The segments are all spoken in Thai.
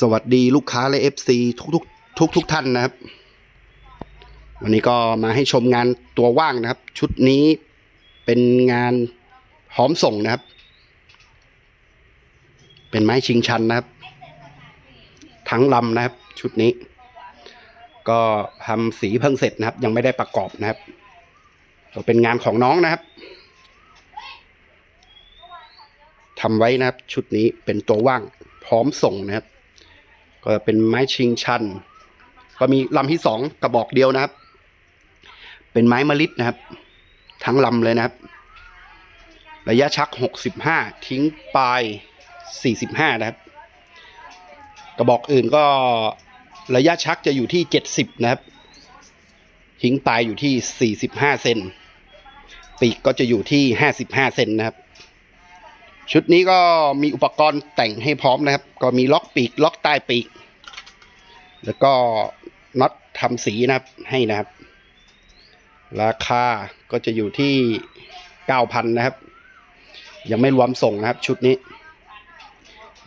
สวัสดีลูกค้าและ FC ทุกทุกทุกทุกท่านนะครับ วันนี้ก็มาให้ชมงานตัวว่างนะครับ ชุดนี้เป็นงานพร้อมส่งนะครับ เป็นไม้ชิงชันนะครับ ทั้งลำนะครับ ชุดนี้ ก็ทำสีเพิ่งเสร็จนะครับ ยังไม่ได้ประกอบนะครับก็เป็นงานของน้องนะครับทำไว้นะครับ ชุดนี้เป็นตัวว่างพร้อมส่งนะครับ ก็เป็นไม้ชิงชัน ก็มีลำที่สองกระบอกเดียวนะครับ เป็นไม้มะลิดนะครับ ทั้งลำเลยนะครับ ระยะชักหกสิบห้าทิ้งปลายสี่สิบห้านะครับ กระบอกอื่นก็ระยะชักจะอยู่ที่เจ็ดสิบนะครับ ทิ้งปลายอยู่ที่สี่สิบห้าเซนปีกก็จะอยู่ที่ห้าสิบห้าเซนนะครับ ชุดนี้ก็มีอุปกรณ์แต่งให้พร้อมนะครับ ก็มีล็อกปีกล็อกใต้ปีก แล้วก็น็อตทำสีนะครับให้นะครับ ราคาก็จะอยู่ที่เก้าพันนะครับ ยังไม่รวมส่งนะครับ ชุดนี้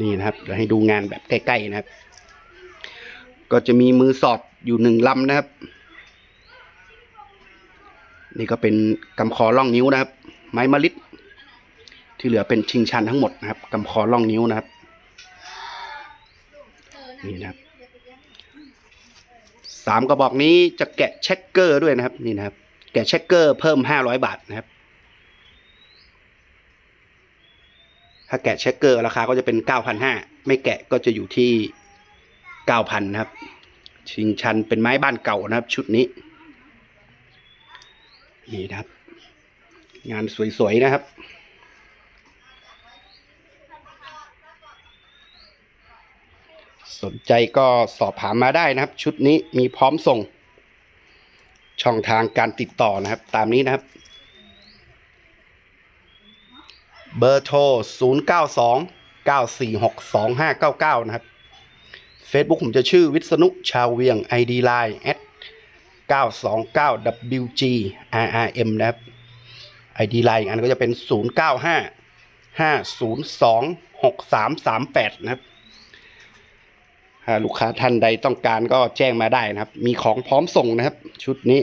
นี่นะครับเดี๋ยวให้ดูงานแบบใกล้ๆนะครับ ก็จะมีมือสอดอยู่หนึ่งลำนะครับ นี่ก็เป็นกำคอล่องนิ้วนะครับ ไม้มะลิด ที่เหลือเป็นชิงชันทั้งหมดนะครับกำคอล่องนิ้วนะครับนี่นะครับสามกระบอกนี้จะแกะเช็คเกอร์ด้วยนะครับนี่นะครับ แกะเช็คเกอร์เพิ่มห้าร้อยบาทนะครับ ถ้าแกะเช็คเกอร์ราคาก็จะเป็นเก้าพันห้าไม่แกะก็จะอยู่ที่เก้าพันนะครับ ชิงชันเป็นไม้บ้านเก่านะครับ ชุดนี้นี่นะครับ งานสวยๆนะครับ สนใจก็สอบถามมาได้นะครับ ชุดนี้มีพร้อมส่ง ช่องทางการติดต่อนะครับ ตามนี้นะครับ เบอร์โทร 0 9 2 9 4 6 2 5 9 9 นะครับ Facebook ผมจะชื่อวิษณุชาวเวียง ID Line at 929 WG RRM นะครับ ID Line อีกอันก็จะเป็น 095 502 6338 นะครับ ถ้าลูกค้าท่านใดต้องการก็แจ้งมาได้นะครับ มีของพร้อมส่งนะครับ ชุดนี้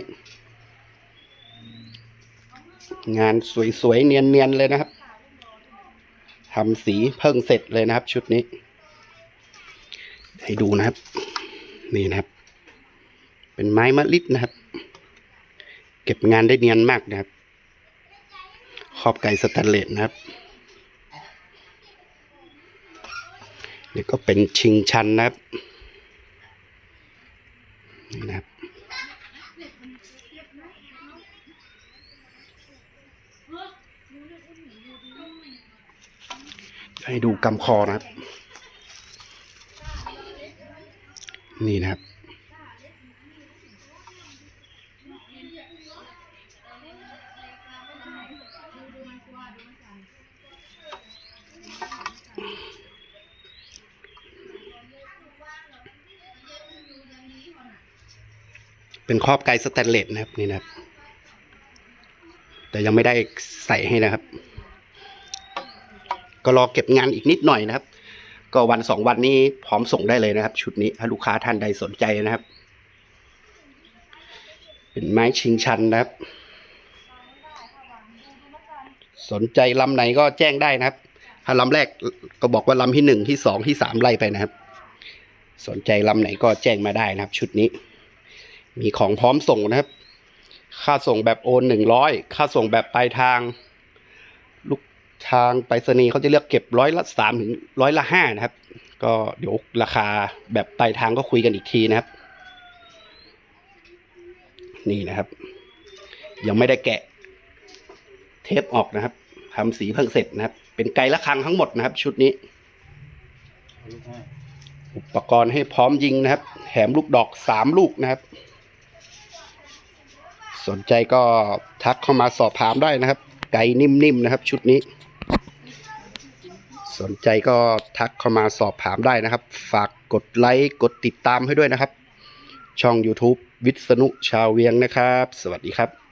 งานสวยๆ เนียนๆ เลยนะครับทำสีเพิ่งเสร็จเลยนะครับ ชุดนี้ ให้ดูนะครับ นี่นะครับ เป็นไม้มะลิดนะครับ เก็บงานได้เนียนมากนะครับ ขอบไก่สแตนเลสนะครับ นี่ก็เป็นชิงชันนะครับนะครับให้ดูกำคอนะครับ นี่นะครับ เป็นครอบไกสแตนเลสนะครับนี่นะครับ แต่ยังไม่ได้ใส่ให้นะครับ ก็รอเก็บงานอีกนิดหน่อยนะครับ ก็วันสองวันนี้พร้อมส่งได้เลยนะครับ ชุดนี้ถ้าลูกค้าท่านใดสนใจนะครับ เป็นไม้ชิงชันนะครับ สนใจลำไหนก็แจ้งได้นะครับ ถ้าลำแรกก็บอกว่าลำที่หนึ่งที่สองที่สามไล่ไปนะครับ สนใจลำไหนก็แจ้งมาได้นะครับ ชุดนี้ มีของพร้อมส่งนะครับ ค่าส่งแบบโอนหนึ่งร้อยค่าส่งแบบปลายทาง ลูกทางไปรษณีย์เขาจะเลือกเก็บร้อยละสามถึงร้อยละห้านะครับ ก็เดี๋ยวราคาแบบปลายทางก็คุยกันอีกทีนะครับ นี่นะครับ ยังไม่ได้แกะ เทปออกนะครับทำสีเพิ่งเสร็จนะครับ เป็นไกลละครังทั้งหมดนะครับ ชุดนี้ อุปกรณ์ให้พร้อมยิงนะครับ แถมลูกดอกสามลูกนะครับ สนใจก็ทักเข้ามาสอบถามได้นะครับ ไก่นิ่มๆนะครับ ชุดนี้ สนใจก็ทักเข้ามาสอบถามได้นะครับ ฝากกดไลค์กดติดตามให้ด้วยนะครับ ช่อง YouTube วิษณุชาวเวียงนะครับ สวัสดีครับ